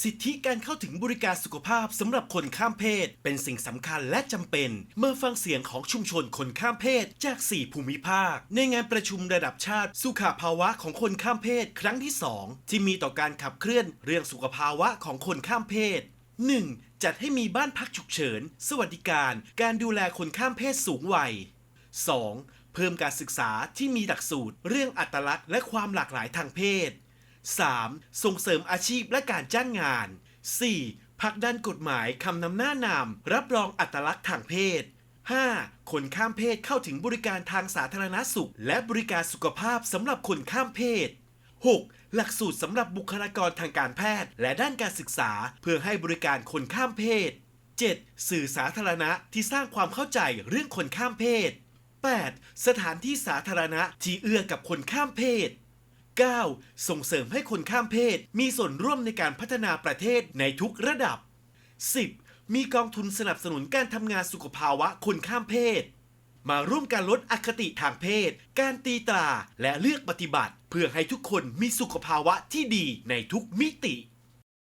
สิทธิการเข้าถึงบริการสุขภาพสำหรับคนข้ามเพศ เป็นสิ่งสำคัญและจำเป็น เมื่อฟังเสียงของชุมชนคนข้ามเพศจาก 4 ภูมิภาค ในงานประชุมระดับชาติ สุขภาวะของคนข้ามเพศ ครั้งที่ 2 ที่มีต่อการขับเคลื่อนเรื่องสุขภาวะของคนข้ามเพศ 1. จัดให้มีบ้านพักฉุกเฉิน สวัสดิการ การดูแลคนข้ามเพศสูงวัย 2. เพิ่มการศึกษาที่มีหลักสูตร เรื่องอัตลักษณ์และความหลากหลายทางเพศ 3. ส่งเสริมอาชีพและการจ้างงาน 4. ผลักดันกฎหมายคำนำหน้านามรับรองอัตลักษณ์ทางเพศ 5. คนข้ามเพศเข้าถึงบริการทางสาธารณสุข และบริการสุขภาพสำหรับคนข้ามเพศ 6. หลักสูตรสำหรับบุคลากรทางการแพทย์ และด้านการศึกษา เพื่อให้บริการคนข้ามเพศ 7. สื่อสาธารณะที่สร้างความเข้าใจเรื่องคนข้ามเพศ 8. สถานที่สาธารณะที่เอื้อกับคนข้ามเพศ 9. ส่งเสริมให้คนข้ามเพศ มีส่วนร่วมในการพัฒนาประเทศในทุกระดับ 10. มีกองทุนสนับสนุนการทำงานสุขภาวะคนข้ามเพศ มาร่วมการลดอคติทางเพศ การตีตราและเลือกปฏิบัติ เพื่อให้ทุกคนมีสุขภาวะที่ดีในทุกมิติ